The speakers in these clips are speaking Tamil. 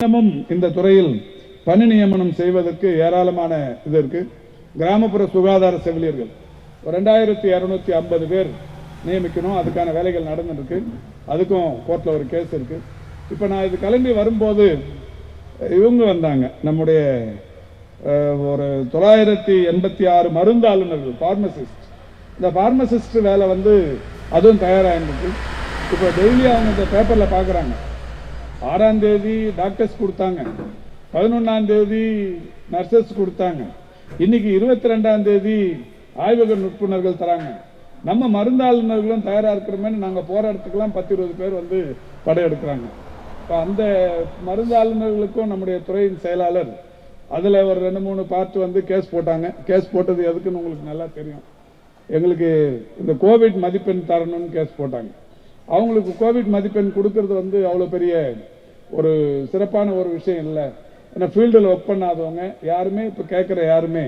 தினமும் இந்த துறையில் பணி நியமனம் செய்வதற்கு ஏராளமான இது இருக்கு. கிராமப்புற சுகாதார செவிலியர்கள். ரெண்டாயிரத்தி இரநூத்தி ஐம்பது பேர் நியமிக்கணும். அதுக்கான வேலைகள் நடந்துருக்கு அதுக்கும் கோர்ட்டில் ஒரு கேஸ் இருக்கு. இப்போ நான் இது கிளம்பி வரும்போது இவங்க வந்தாங்க. நம்முடைய ஒரு தொள்ளாயிரத்தி எண்பத்தி ஆறு மருந்தாளுநர்கள் ஃபார்மசிஸ்ட் இந்த ஃபார்மசிஸ்ட் வேலை வந்து அதுவும் தயாராகிருக்கு இப்போ டெய்லி அவங்க இந்த பேப்பரில் பார்க்குறாங்க ஆறாம் தேதி டாக்டர்ஸ் கொடுத்தாங்க. பதினொன்றாம் தேதி நர்சஸ் கொடுத்தாங்க. இன்னைக்கு இருபத்தி ரெண்டாம் தேதி ஆய்வக நுட்புணர்கள் தராங்க. நம்ம மருந்தாளுநர்களும் தயாராக இருக்கிறோமே நாங்கள் போகிற இடத்துக்குலாம் பத்து இருபது பேர் வந்து படையெடுக்கிறாங்க. இப்போ அந்த மருந்தாளுநர்களுக்கும் நம்முடைய துறையின் செயலாளர் அதில் ஒரு ரெண்டு மூணு பார்ட் வந்து கேஸ் போட்டாங்க. கேஸ் போட்டது எதுக்குன்னு உங்களுக்கு நல்லா தெரியும். எங்களுக்கு இந்த கோவிட் மதிப்பெண் தரணும்னு கேஸ் போட்டாங்க. அவங்களுக்கு கோவிட் மதிப்பெண் கொடுக்கறது வந்து அவ்வளோ பெரிய ஒரு சிறப்பான ஒரு விஷயம் இல்லை. ஏன்னா ஃபீல்டில் ஒர்க் பண்ணாதவங்க யாருமே இப்போ கேட்குற யாருமே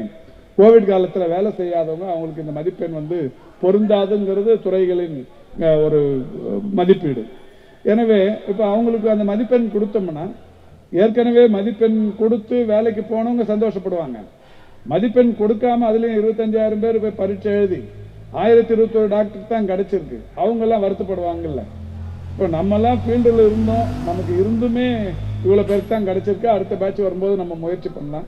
கோவிட் காலத்தில் வேலை செய்யாதவங்க அவங்களுக்கு இந்த மதிப்பெண் வந்து பொருந்தாதுங்கிறது துறைகளின் ஒரு மதிப்பீடு. எனவே இப்போ அவங்களுக்கு அந்த மதிப்பெண் கொடுத்தோம்னா ஏற்கனவே மதிப்பெண் கொடுத்து வேலைக்கு போனவங்க சந்தோஷப்படுவாங்க. மதிப்பெண் கொடுக்காம அதுலேயும் இருபத்தஞ்சாயிரம் பேர் போய் பரீட்சை எழுதி ஆயிரத்தி இருபத்தோரு டாக்டர் தான் கிடைச்சிருக்கு. அவங்க எல்லாம் வருத்தப்படுவாங்கல்ல. இப்போ நம்மலாம் ஃபீல்டில் இருந்தோம். நமக்கு இருந்துமே இவ்வளோ பேருக்கு தான் கிடைச்சிருக்கு. அடுத்த பேட்ச் வரும்போது நம்ம முயற்சி பண்ணலாம்.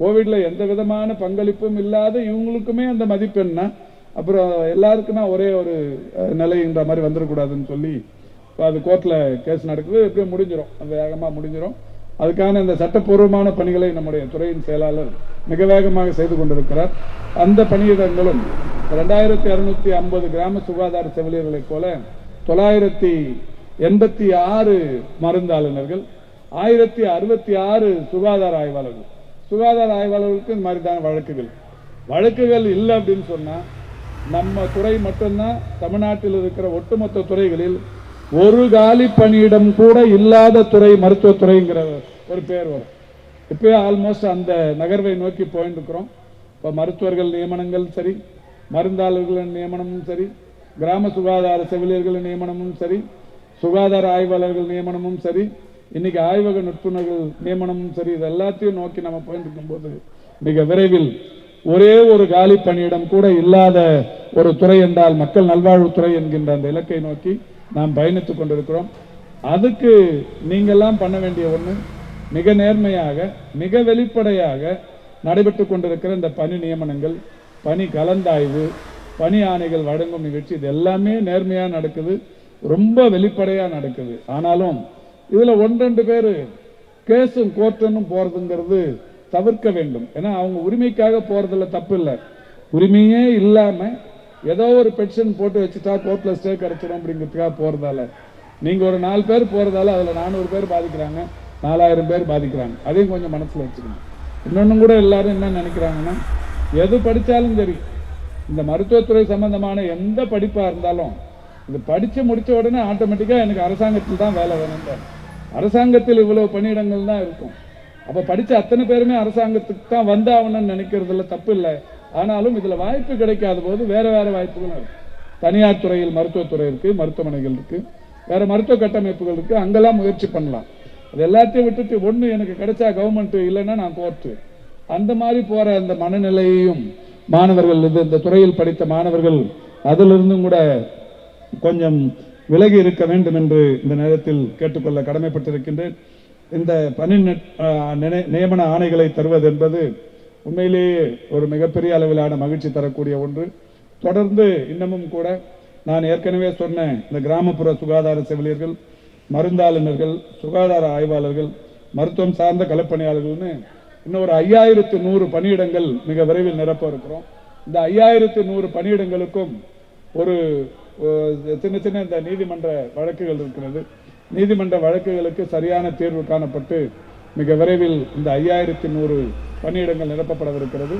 கோவிட்ல எந்த விதமான பங்களிப்பும் இல்லாத இவங்களுக்குமே அந்த மதிப்பெண்ணா அப்புறம் எல்லாருக்குமே ஒரே ஒரு நிலைன்ற மாதிரி வந்துடக்கூடாதுன்னு சொல்லி இப்போ அது கோர்ட்டில் கேஸ் நடக்குது. எப்படியும் முடிஞ்சிடும் அது வேகமாக முடிஞ்சிடும் அதுக்கான இந்த சட்டப்பூர்வமான பணிகளை நம்முடைய துறையின் செயலாளர் மிக வேகமாக செய்து கொண்டிருக்கிறார். அந்த பணியிடங்களும் ரெண்டாயிரத்தி இரநூத்தி ஐம்பது கிராம சுகாதார செவிலியர்களைப் போல தொள்ளாயிரத்தி எண்பத்தி ஆறு மருந்தாளுநர்கள் ஆயிரத்தி அறுபத்தி ஆறு சுகாதார ஆய்வாளர்கள். சுகாதார ஆய்வாளர்களுக்கு இந்த மாதிரிதான வழக்குகள். வழக்குகள் இல்லை அப்படின்னு சொன்னா நம்ம துறை மட்டும்தான் தமிழ்நாட்டில் இருக்கிற ஒட்டுமொத்த துறைகளில் ஒரு காலி பணியிடம் கூட இல்லாத துறை மருத்துவத்துறைங்கிற ஒரு பேர் வரும். இப்பயே ஆல்மோஸ்ட் அந்த நகர்வை நோக்கி போயிட்டு இருக்கிறோம் இப்போ மருத்துவர்கள் நியமனங்கள் சரி மருந்தாளர்களின் நியமனமும் சரி கிராம சுகாதார செவிலியர்கள் நியமனமும் சரி சுகாதார ஆய்வாளர்கள் நியமனமும் சரி இன்னைக்கு ஆய்வக நுட்புணர்கள் நியமனமும் சரி இது எல்லாத்தையும் நோக்கி நம்ம போயிட்டு இருக்கும்போது மிக விரைவில் ஒரே ஒரு காலி பணியிடம் கூட இல்லாத ஒரு துறை என்றால் மக்கள் நல்வாழ்வுத்துறை என்கின்ற அந்த இலக்கை நோக்கி நாம் பயணித்துக் கொண்டிருக்கிறோம். அதுக்கு நீங்கள்லாம் பண்ண வேண்டிய ஒன்று மிக நேர்மையாக மிக வெளிப்படையாக நடைபெற்று கொண்டிருக்கிற இந்த பணி நியமனங்கள். பணி கலந்தாய்வு பணி ஆணைகள் வழங்கும் நிகழ்ச்சி இது எல்லாமே நேர்மையா நடக்குது ரொம்ப வெளிப்படையா நடக்குது. ஆனாலும் இதுல ஒன்றெண்டு பேர் கேஸும் கோர்ட்டுன்னு போறதுங்கிறது தவிர்க்க வேண்டும். ஏன்னா அவங்க உரிமைக்காக போறதுல தப்பு இல்லை. உரிமையே இல்லாம ஏதோ ஒரு பெட்ஷன் போட்டு வச்சுட்டா கோர்ட்ல ஸ்டே கிடைச்சிடும் அப்படிங்கிறதுக்காக போறதால. நீங்க ஒரு நாலு பேர் போறதால அதுல நானூறு பேர் பாதிக்கிறாங்க நாலாயிரம் பேர் பாதிக்கிறாங்க. அதையும் கொஞ்சம் மனசுல வச்சுக்கணும். இன்னொன்னு கூட எல்லாரும் என்ன நினைக்கிறாங்கன்னா எது படித்தாலும் சரி இந்த மருத்துவத்துறை சம்பந்தமான எந்த படிப்பாக இருந்தாலும் இது படித்து முடித்த உடனே ஆட்டோமேட்டிக்காக எனக்கு அரசாங்கத்தில் தான் வேலை வேணும் அரசாங்கத்தில் இவ்வளோ பணியிடங்கள் தான் இருக்கும். அப்போ படித்த அத்தனை பேருமே அரசாங்கத்துக்கு தான் வந்தாகணும்னு நினைக்கிறதுல தப்பு இல்லை. ஆனாலும் இதில் வாய்ப்பு கிடைக்காத போது வேறு வேறு வாய்ப்புகளும் இருக்கு. தனியார் துறையில் மருத்துவத்துறை இருக்குது மருத்துவமனைகள் இருக்குது வேறு மருத்துவ கட்டமைப்புகள் இருக்குது அங்கெல்லாம் முயற்சி பண்ணலாம். அது எல்லாத்தையும் விட்டுட்டு ஒன்று எனக்கு கிடைச்சா கவர்மெண்ட்டு இல்லைன்னா நான் கோர்ட்டு அந்த மாதிரி போற அந்த மனநிலையையும் மாணவர்கள் இது இந்த துறையில் படித்த மாணவர்கள் அதிலிருந்தும் கூட கொஞ்சம் விலகி இருக்க வேண்டும் என்று இந்த நேரத்தில் கேட்டுக்கொள்ள கடமைப்பட்டிருக்கின்றேன். இந்த பணி நியமன ஆணைகளை தருவது என்பது உண்மையிலேயே ஒரு மிகப்பெரிய அளவிலான மகிழ்ச்சி தரக்கூடிய ஒன்று. தொடர்ந்து இன்னமும் கூட நான் ஏற்கனவே சொன்ன இந்த கிராமப்புற சுகாதார செவிலியர்கள் மருந்தாளுநர்கள் சுகாதார ஆய்வாளர்கள் மருத்துவம் சார்ந்த களப்பணியாளர்கள்னு இன்னும் ஒரு ஐயாயிரத்து நூறு பணியிடங்கள் மிக விரைவில் நிரப்ப இருக்கிறோம். இந்த ஐயாயிரத்து நூறு பணியிடங்களுக்கும் ஒரு ஒரு சின்ன சின்ன இந்த நீதிமன்ற வழக்குகள் இருக்கிறது. நீதிமன்ற வழக்குகளுக்கு சரியான தீர்வு காணப்பட்டு மிக விரைவில் இந்த ஐயாயிரத்தி நூறு பணியிடங்கள் நிரப்பப்படவிருக்கிறது.